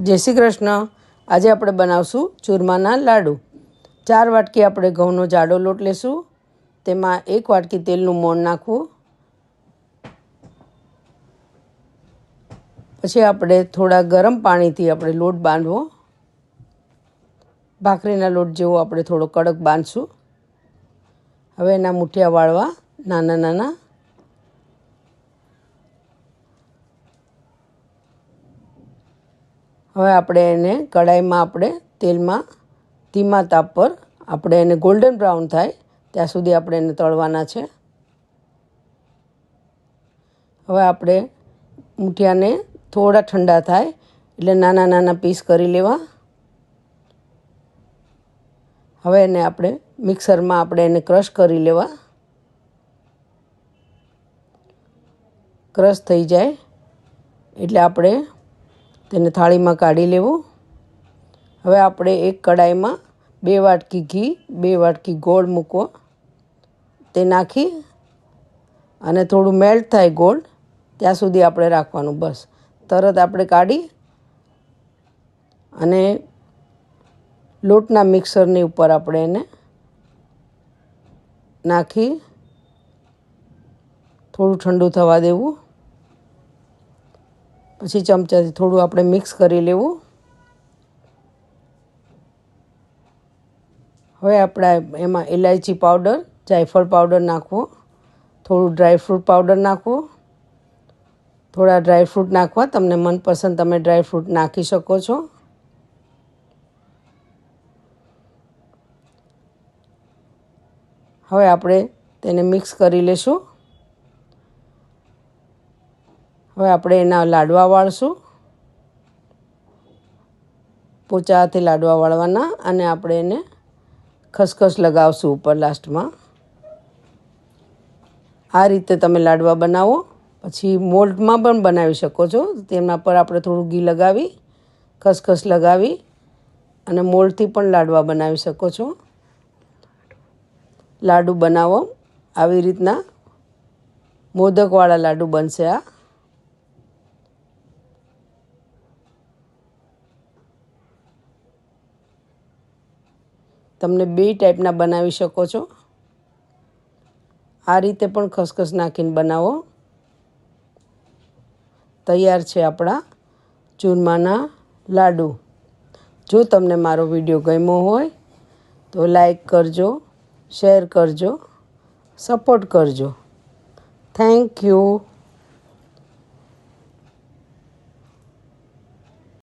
જય શ્રી કૃષ્ણ. આજે આપણે બનાવશું ચૂરમાના લાડુ. ચાર વાટકી આપણે ઘઉંનો જાડો લોટ લેશું. તેમાં એક વાટકી તેલનું મોણ નાખવું. પછી આપણે થોડા ગરમ પાણીથી આપણે લોટ બાંધવો. ભાખરીના લોટ જેવો આપણે થોડો કડક બાંધશું. હવે એના મુઠિયા વાળવા નાના નાના હવે આપણે એને કડાઈમાં આપણે તેલમાં ધીમા તાપ પર આપણે એને ગોલ્ડન બ્રાઉન થાય, ત્યાં સુધી આપણે એને તળવાના છે. હવે આપણે મૂઠિયાને થોડા ઠંડા થાય, એટલે નાના નાના પીસ કરી લેવા. હવે એને આપણે મિક્સરમાં આપણે એને ક્રશ કરી લેવા. ક્રશ થઈ જાય, એટલે આપણે તેને થાળીમાં કાઢી લેવું. હવે આપણે એક કડાઈમાં બે વાટકી ઘી, બે વાટકી ગોળ મૂકવો. તે નાખી અને થોડું મેલ્ટ થાય ગોળ, ત્યાં સુધી આપણે રાખવાનું બસ. તરત આપણે કાઢી અને લોટના મિક્સરની ઉપર આપણે એને નાખી થોડું ઠંડુ થવા દેવું. પછી ચમચાથી થોડું આપણે મિક્સ કરી લેવું. હવે આપણે એમાં ઇલાયચી પાવડર, જાયફળ પાવડર નાખવો, થોડું ડ્રાયફ્રૂટ પાવડર નાખવો. થોડા ડ્રાયફ્રૂટ નાખવા, તમને મનપસંદ તમે ડ્રાયફ્રૂટ નાખી શકો છો. હવે આપણે તેને મિક્સ કરી લેશું. હવે આપણે એના લાડવા વાળશું. પોચા લાડવા વાળવાના અને આપણે એને ખસખસ લગાવશું ઉપર લાસ્ટમાં. આ રીતે તમે લાડવા બનાવો. પછી મોલ્ડમાં પણ બનાવી શકો છો. તેમના પર આપણે થોડું ઘી લગાવી, ખસખસ લગાવી અને મોલ્ટથી પણ લાડવા બનાવી શકો છો. લાડુ બનાવો. આવી રીતના મોદકવાળા લાડુ બનશે આ. તમને બે ટાઈપના બનાવી શકો છો. આ રીતે પણ ખસખસ નાખીને બનાવો. તૈયાર છે આપણા ચૂરમાના લાડુ. જો તમને મારો વીડિયો ગમ્યો હોય, તો લાઈક કરજો શેર કરજો સપોર્ટ કરજો. Thank you